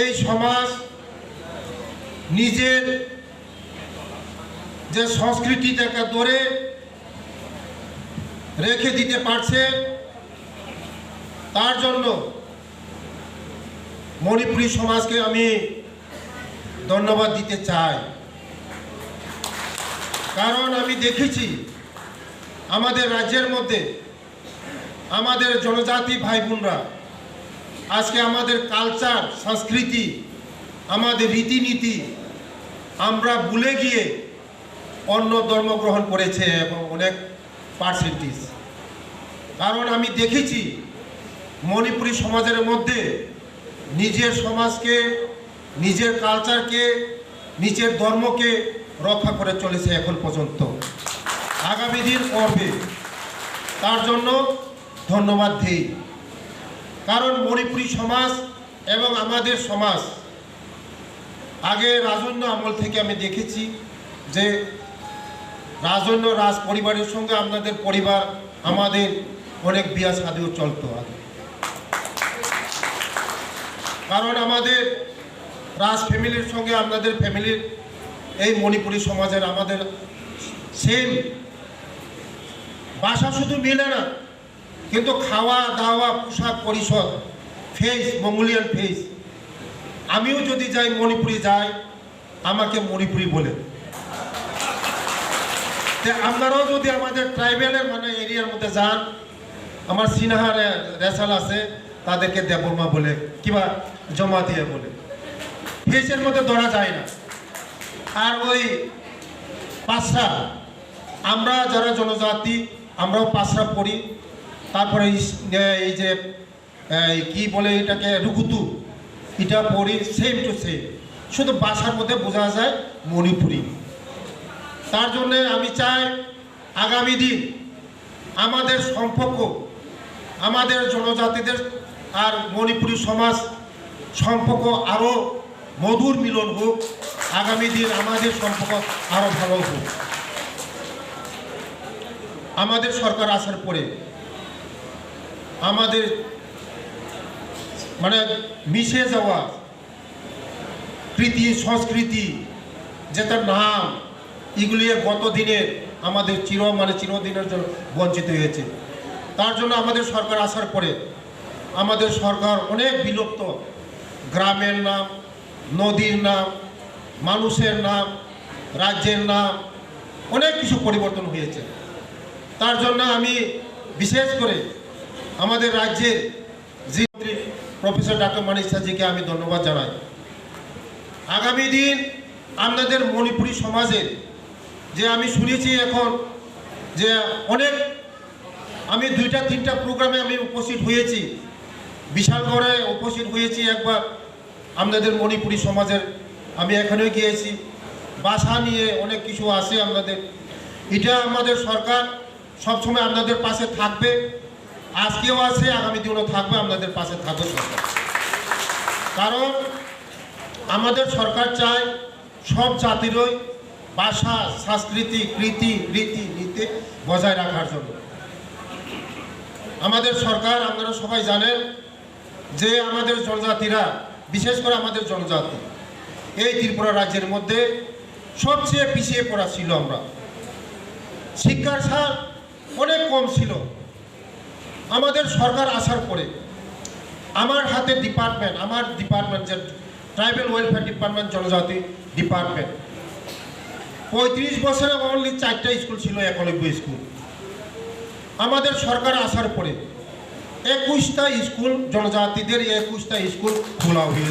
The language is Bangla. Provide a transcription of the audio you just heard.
এই সমাজ নিজের যে সংস্কৃতিটাকে ধরে রেখে দিতে পারছে, তার জন্য মণিপুরী সমাজকে আমি ধন্যবাদ দিতে চাই। কারণ আমি দেখেছি আমাদের রাজ্যের মধ্যে আমাদের জনজাতি ভাই বোনরা আজকে আমাদের কালচার সংস্কৃতি, আমাদের রীতিনীতি, আমরা ভুলে গিয়ে অন্য ধর্ম গ্রহণ করেছে এবং অনেক পার্সেন্টেজ কারণ আমি দেখেছি, মণিপুরী সমাজের মধ্যে নিজের সমাজকে, নিজের কালচারকে নিজের ধর্মকে রক্ষা করে চলেছে এখন পর্যন্ত। আগামী দিন করবে তার জন্য ধন্যবাদ দিই। কারণ মণিপুরী সমাজ এবং আমাদের সমাজ। আগে রাজন্য আমল থেকে আমি দেখেছি যে রাজন্য রাজ পরিবারের সঙ্গে আপনাদের পরিবার, আমাদের অনেক বিয়া সাদিও চলতো আগে। কারণ আমাদের রাজ ফ্যামিলির সঙ্গে আপনাদের ফ্যামিলির এই মণিপুরী সমাজের আমাদের সেম ভাষা শুধু মিলে না কিন্তু খাওয়া দাওয়া পোশাক পরিষদ ফেস মঙ্গোলিয়ান ফেস আমিও যদি যাই মণিপুরি যাই, আমাকে মণিপুরি বলে। আপনারাও যদি আমাদের ট্রাইবেলের মানে এরিয়ার মধ্যে যান, আমার সিনহা রেসাল আছে, তাদেরকে দেবর্মা বলে, কিবা জমা দিয়ে বলে ফেসের মধ্যে ধরা যায় না। আর ওই পাঁচরা, আমরা যারা জনজাতি, আমরাও পাঁচরা পড়ি। তারপরে এই যে কি বলে এটাকে, রুকুতু, এটা পড়ি সেম টু সেম শুধু বাসার মধ্যে বোঝা যায় মণিপুরি। তার জন্যে আমি চাই আগামী দিন আমাদের সম্পর্ক, আমাদের জনজাতিদের আর মণিপুরী সমাজ সম্পর্ক আরও মধুর মিলন হোক। আগামী দিন আমাদের সম্পর্ক আরও ভালো হোক। আমাদের সরকার আসার পরে আমাদের মানে মিশে যাওয়া কৃতি, সংস্কৃতি, যেটা নাম, এগুলি গত দিনের আমাদের চির মানে চিরদিনের জন্য বঞ্চিত হয়েছে। তার জন্য আমাদের সরকার আসার পরে আমাদের সরকার অনেক বিলুপ্ত। গ্রামের নাম, নদীর নাম, মানুষের নাম, রাজ্যের নাম, অনেক কিছু পরিবর্তন হয়েছে। তার জন্য আমি বিশেষ করে আমাদের রাজ্যের জি মন্ত্রী প্রফেসর ডাক্তার মানিক সাজিকে আমি ধন্যবাদ জানাই। আগামী দিন আপনাদের মণিপুরী সমাজের যে আমি শুনেছি এখন যে অনেক আমি দুইটা, তিনটা প্রোগ্রামে আমি উপস্থিত হয়েছি, বিশালগড়ে উপস্থিত হয়েছি একবার আপনাদের মণিপুরী সমাজের। আমি এখানেও গিয়েছি, বাসা নিয়ে অনেক কিছু আছে আপনাদের এটা আমাদের সরকার সবসময় আপনাদের পাশে থাকবে। আজকেও আছে, আগামী দিনও থাকবে, আপনাদের পাশে থাকবে সরকার। কারণ আমাদের সরকার চায় সব জাতিরই ভাষা, সংস্কৃতি, কৃতি, রীতি, নীতি বজায় রাখার জন্য। আমাদের সরকার, আপনারা সবাই জানেন যে আমাদের জনজাতিরা, বিশেষ করে আমাদের জনজাতি, এই ত্রিপুরা রাজ্যের মধ্যে সবচেয়ে পিছিয়ে পড়া ছিল আমরা। শিক্ষার সার অনেক কম ছিল। আমাদের সরকার আসার পরে আমার হাতে ডিপার্টমেন্ট আমার ডিপার্টমেন্ট যে ট্রাইবেল ওয়েলফেয়ার ডিপার্টমেন্ট জনজাতি ডিপার্টমেন্ট পঁয়ত্রিশ বছরে অনলি চারটা স্কুল ছিল, একলব্য স্কুল আমাদের সরকার আসার পরে একুশটা স্কুল জনজাতিদের একুশটা স্কুল খোলা হয়েছে।